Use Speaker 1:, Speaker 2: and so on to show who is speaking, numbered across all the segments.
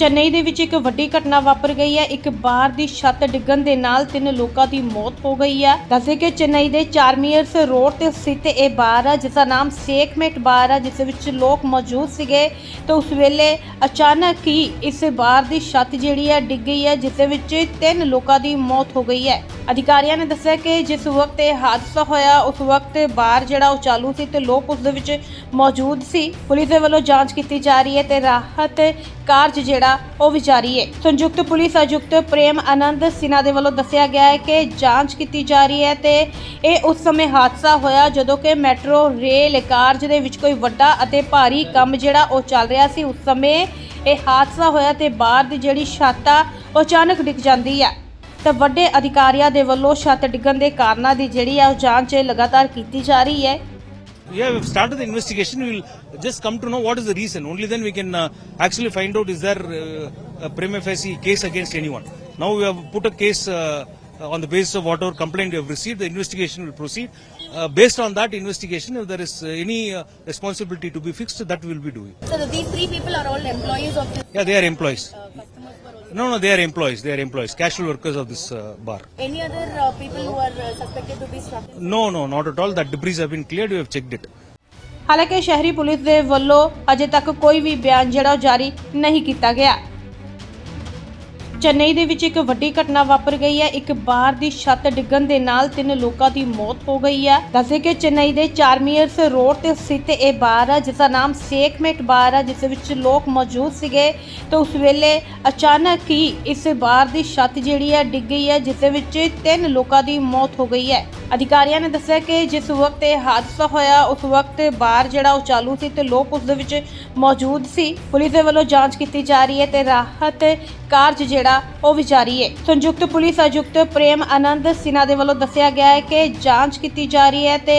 Speaker 1: ਚੇਨਈ ਦੇ ਵਿੱਚ ਇੱਕ ਵੱਡੀ ਘਟਨਾ ਵਾਪਰ ਗਈ ਹੈ। ਇੱਕ ਬਾਰ ਦੀ ਛੱਤ ਡਿੱਗਣ ਦੇ ਨਾਲ ਤਿੰਨ ਲੋਕਾਂ ਦੀ ਮੌਤ ਹੋ ਗਈ ਹੈ। ਦੱਸੇ ਕਿ ਚੇਨਈ ਦੇ ਚਾਰਮੀਅਰਸ ਰੋਡ ਤੇ ਸਥਿਤ ਇਹ ਬਾਰ ਹੈ ਜਿਸ ਦਾ ਨਾਮ ਸੇਕਮੇਟ ਬਾਰ ਹੈ, ਜਿਸ ਵਿੱਚ ਲੋਕ ਮੌਜੂਦ ਸੀਗੇ। ਤੇ ਉਸ ਵੇਲੇ ਅਚਾਨਕ ਹੀ ਇਸ ਬਾਰ ਦੀ ਛੱਤ ਜਿਹੜੀ ਹੈ, ਡਿੱਗ ਗਈ ਹੈ, ਜਿਸ ਦੇ ਵਿੱਚ ਤਿੰਨ ਲੋਕਾਂ ਦੀ ਮੌਤ ਹੋ ਗਈ ਹੈ। ਅਧਿਕਾਰੀਆਂ ਨੇ ਦੱਸਿਆ ਕਿ ਜਿਸ ਵਕਤ ਇਹ ਹਾਦਸਾ ਹੋਇਆ, ਉਸ ਵਕਤ ਬਾਰ ਜਿਹੜਾ ਉਹ ਚਾਲੂ ਸੀ ਤੇ ਲੋਕ ਉਸ ਦੇ ਵਿੱਚ ਮੌਜੂਦ ਸੀ। ਪੁਲਿਸ ਦੇ ਵੱਲੋਂ ਜਾਂਚ ਕੀਤੀ ਜਾ ਰਹੀ ਹੈ ਤੇ ਰਾਹਤ ਕਾਰਜ ਜਿਹੜਾ ਉਹ ਵਿਚਾਰੀ ਹੈ। ਸੰਯੁਕਤ ਪੁਲਿਸ ਆਯੁਕਤ ਪ੍ਰੇਮ ਆਨੰਦ ਸਿਨਾ ਦੇ ਵੱਲੋਂ ਦੱਸਿਆ ਗਿਆ ਹੈ ਕਿ ਜਾਂਚ ਕੀਤੀ ਜਾ ਰਹੀ ਹੈ ਤੇ ਇਹ ਉਸ ਸਮੇਂ ਹਾਦਸਾ ਹੋਇਆ ਜਦੋਂ ਕਿ ਮੈਟਰੋ ਰੇਲ ਕਾਰਜ ਦੇ ਵਿੱਚ ਕੋਈ ਵੱਡਾ ਅਤੇ ਭਾਰੀ ਕੰਮ ਜਿਹੜਾ ਉਹ ਚੱਲ ਰਿਹਾ ਸੀ। ਉਸ ਸਮੇਂ ਇਹ ਹਾਦਸਾ ਹੋਇਆ ਤੇ ਬਾਹਰ ਦੀ ਜਿਹੜੀ ਛੱਤ ਆ ਉਹ ਅਚਾਨਕ ਡਿੱਗ ਜਾਂਦੀ ਹੈ। ਤਾਂ ਵੱਡੇ ਅਧਿਕਾਰੀਆਂ ਦੇ ਵੱਲੋਂ ਛੱਤ ਡਿੱਗਣ ਦੇ ਕਾਰਨਾਂ ਦੀ ਜਿਹੜੀ ਆ ਉਹ ਜਾਂਚ ਲਗਾਤਾਰ ਕੀਤੀ ਜਾ ਰਹੀ ਹੈ
Speaker 2: Yeah, we've started the investigation. We'll just come to know what is the reason. Only then we can uh, actually find out is there uh, a prima facie case against anyone. Now we have put a case uh, on the basis of whatever complaint we have received. The investigation will proceed. Uh, based on that investigation, if there is uh, any uh, responsibility to be fixed, that we will be doing.
Speaker 3: So these three people are all employees of this
Speaker 2: Yeah, they are employees.
Speaker 3: uh, customers were also.
Speaker 2: No, no, they are employees. They are employees, casual workers of this uh, bar.
Speaker 3: Any other uh, people who are uh, suspected to be struck?
Speaker 2: No, no, not at all. That debris have been cleared. We have checked it.
Speaker 1: ਹਾਲਾਂਕਿ ਸ਼ਹਿਰੀ police ਦੇ ਵੱਲੋਂ ਅਜੇ ਤੱਕ ਕੋਈ ਵੀ ਬਿਆਨ ਜਿਹੜਾ ਉਹ ਜਾਰੀ ਨਹੀਂ ਕੀਤਾ ਗਿਆ ਚੇਨਈ ਦੇ ਵਿੱਚ ਇੱਕ ਵੱਡੀ ਘਟਨਾ ਵਾਪਰ ਗਈ ਹੈ। ਇੱਕ ਬਾਰ ਦੀ ਛੱਤ ਡਿੱਗਣ ਦੇ ਨਾਲ ਤਿੰਨ ਲੋਕਾਂ ਦੀ ਮੌਤ ਹੋ ਗਈ ਹੈ। ਦੱਸੇ ਕਿ ਚੇਨਈ ਦੇ ਚਾਰਮੀਅਰਸ ਰੋਡ ਤੇ ਸਥਿਤ ਇਹ ਬਾਰ ਹੈ ਜਿਸ ਦਾ ਨਾਮ ਸੇਕਮੇਟ ਬਾਰ ਹੈ, ਜਿਸ ਵਿੱਚ ਲੋਕ ਮੌਜੂਦ ਸੀਗੇ। ਤੇ ਉਸ ਵੇਲੇ ਅਚਾਨਕ ਹੀ ਇਸ ਬਾਰ ਦੀ ਛੱਤ ਜਿਹੜੀ ਹੈ, ਡਿੱਗ ਗਈ ਹੈ, ਜਿਸ ਦੇ ਵਿੱਚ ਤਿੰਨ ਲੋਕਾਂ ਦੀ ਮੌਤ ਹੋ ਗਈ ਹੈ। ਅਧਿਕਾਰੀਆਂ ਨੇ ਦੱਸਿਆ ਕਿ ਜਿਸ ਵਕਤ ਇਹ ਹਾਦਸਾ ਹੋਇਆ, ਉਸ ਵਕਤ ਬਾਰ ਜਿਹੜਾ ਉਹ ਚਾਲੂ ਸੀ ਤੇ ਲੋਕ ਉਸ ਦੇ ਵਿੱਚ ਮੌਜੂਦ ਸੀ। ਪੁਲਿਸ ਦੇ ਵੱਲੋਂ ਜਾਂਚ ਕੀਤੀ ਜਾ ਰਹੀ ਹੈ ਤੇ ਰਾਹਤ ਕਾਰਜ ਜਿਹੜਾ ਉਹ ਵੀ ਹੈ। ਸੰਯੁਕਤ ਪੁਲਿਸ ਆਯੁਕਤ ਪ੍ਰੇਮ ਆਨੰਦ ਸਿਨਾ ਦੇ ਵੱਲੋਂ ਦੱਸਿਆ ਗਿਆ ਹੈ ਕਿ ਜਾਂਚ ਕੀਤੀ ਜਾ ਰਹੀ ਹੈ ਤੇ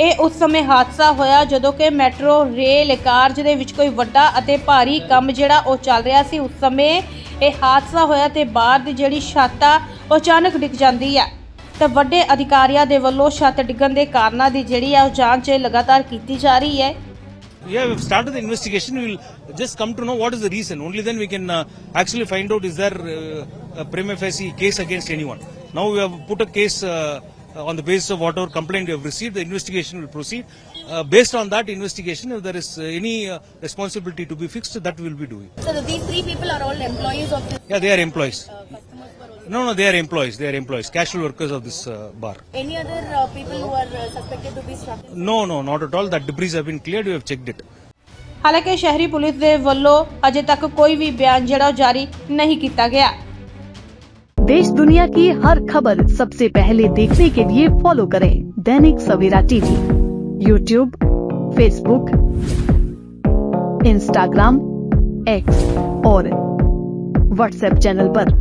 Speaker 1: ਇਹ ਉਸ ਸਮੇਂ ਹਾਦਸਾ ਹੋਇਆ ਜਦੋਂ ਕਿ ਮੈਟਰੋ ਰੇਲ ਕਾਰਜ ਦੇ ਵਿੱਚ ਕੋਈ ਵੱਡਾ ਅਤੇ ਭਾਰੀ ਕੰਮ ਜਿਹੜਾ ਉਹ ਚੱਲ ਰਿਹਾ ਸੀ। ਉਸ ਸਮੇਂ ਇਹ ਹਾਦਸਾ ਹੋਇਆ ਤੇ ਬਾਹਰ ਦੀ ਜਿਹੜੀ ਛੱਤ ਆ, ਉਹ ਅਚਾਨਕ ਡਿੱਗ ਜਾਂਦੀ ਹੈ ਤਾਂ ਵੱਡੇ ਅਧਿਕਾਰੀਆਂ ਦੇ ਵੱਲੋਂ ਛੱਤ ਡਿੱਗਣ ਦੇ ਕਾਰਨਾਂ ਦੀ ਜਿਹੜੀ ਆ ਉਹ ਜਾਂਚ ਲਗਾਤਾਰ ਕੀਤੀ ਜਾ ਰਹੀ ਹੈ।
Speaker 2: Yeah, we've started the investigation. We'll just come to know what is the reason. Only then we can uh, actually find out is there uh, a prima facie case against anyone. Now we have put a case uh, on the basis of whatever complaint we have received. The investigation will proceed. Uh, based on that investigation, if there is uh, any uh, responsibility to be fixed, that we will be doing.
Speaker 3: So these three people are all employees of this
Speaker 2: Yeah, they are employees.
Speaker 3: uh, customers were also.
Speaker 2: No, no, they are employees. They are employees, casual workers of this uh, bar.
Speaker 3: Any other uh, people who are uh, suspected to be struck?
Speaker 2: No, no, not at all. That debris have been cleared. We have checked it.
Speaker 1: ਹਾਲਾਂਕਿ ਸ਼ਹਿਰੀ police ਦੇ ਵੱਲੋਂ ਅਜੇ ਤੱਕ ਕੋਈ ਵੀ ਬਿਆਨ ਜਿਹੜਾ ਉਹ ਜਾਰੀ ਨਹੀਂ ਕੀਤਾ ਗਿਆ
Speaker 4: देश दुनिया की हर खबर सबसे पहले देखने के लिए फॉलो करें Dainik Savera TV YouTube Facebook Instagram X और व्हाट्सएप चैनल पर।